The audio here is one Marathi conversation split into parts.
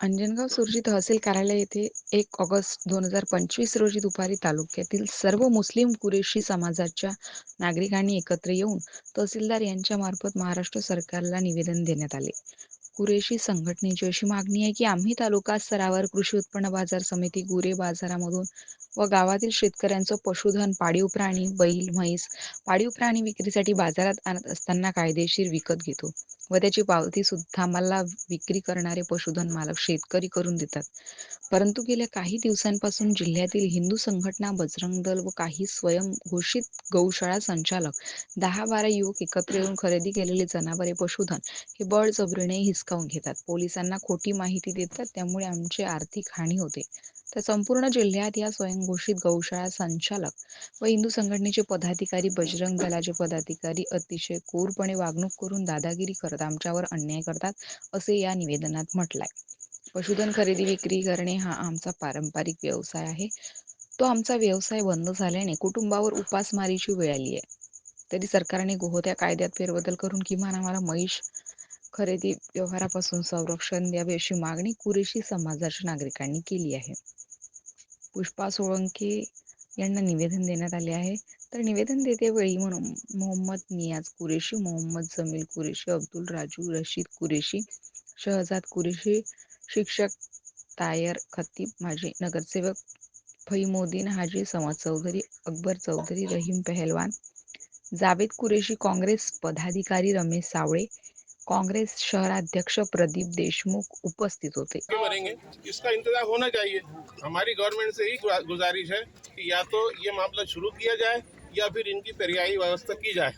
अंजनगाव सुरजी तहसील कार्यालय येथे एक ऑगस्ट दोन हजार पंचवीस रोजी दुपारी तालुक्यातील सर्व मुस्लिम कुरेशी समाजाच्या नागरिकांनी एकत्र येऊन तहसीलदार यांच्या मार्फत महाराष्ट्र सरकारला निवेदन देण्यात आले. कुरेशी संघटनेची अशी मागणी आहे की आम्ही तालुका स्तरावर कृषी उत्पन्न बाजार समिती, गुरे बाजारामधून व गावातील शेतकऱ्यांचं पशुधन, पाळीव प्राणी, बैल, म्हैस, पाळीव प्राणी विक्रीसाठी बाजारात आणत असताना कायदेशीर विकत घेतो व त्याची पावती सुद्धा आम्हाला विक्री करणारे पशुधन मालक शेतकरी करून देतात. परंतु गेल्या काही दिवसांपासून जिल्ह्यातील हिंदू संघटना, बजरंग दल व काही स्वयंघोषित गौशाळा संचालक दहा बारा युवक एकत्र येऊन खरेदी केलेले जनावरे पशुधन हे बळजबरीने हिसकावून घेतात. पोलिसांना खोटी माहिती देतात त्यामुळे आमची आर्थिक हानी होते. तर संपूर्ण जिल्ह्यात या स्वयंघोषित गौशाळा संचालक व हिंदू संघटनेचे पदाधिकारी, बजरंग दलाचे पदाधिकारी अतिशय क्रूरपणे वागणूक करून दादागिरी करत आमच्यावर अन्याय करतात, असे या निवेदनात म्हटलंय. पशुधन खरेदी विक्री करणे हा आमचा पारंपरिक व्यवसाय आहे. तो आमचा व्यवसाय बंद झाल्याने कुटुंबावर उपासमारीची वेळ आली आहे. तरी सरकारने गोहत्या कायद्यात फेरबदल करून किमान आम्हाला म्हैस खरेदी व्यवहारापासून संरक्षण द्यावे अशी मागणी कुरेशी समाजाच्या नागरिकांनी केली आहे. पुष्पा सोळंके यांना निवेदन देण्यात आले आहे. तर निवेदन देतेवेळी मोहम्मद नियाज कुरेशी, मोहम्मद जमील कुरेशी, अब्दुल राजू रशीद कुरेशी, शहजाद कुरेशी, शिक्षक तायर खतीब, माजी नगरसेवक फईमुद्दीन हाजी, समाज चौधरी अकबर चौधरी, रहीम पहलवान, जावेद कुरेशी, काँग्रेस पदाधिकारी रमेश सावळे, काँग्रेस शहराध्यक्ष प्रदीप देशमुख उपस्थित होते. इसका इंतजाम होना चाहिए। हमारी गवर्नमेंट से ही गुजारिश है कि या तो ये मामला शुरू किया जाए या फिर इनकी पर्यायी व्यवस्था की जाए।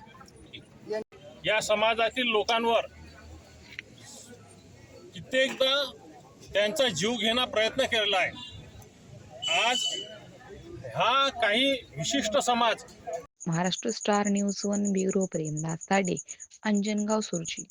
या समाजातील लोकांवर कित्येकदा त्यांचा जीव घेणा प्रयत्न केलेला आहे. आज हा काही विशिष्ट समाज Maharashtra star news one bureau Premdas Tade, Anjangaon Surji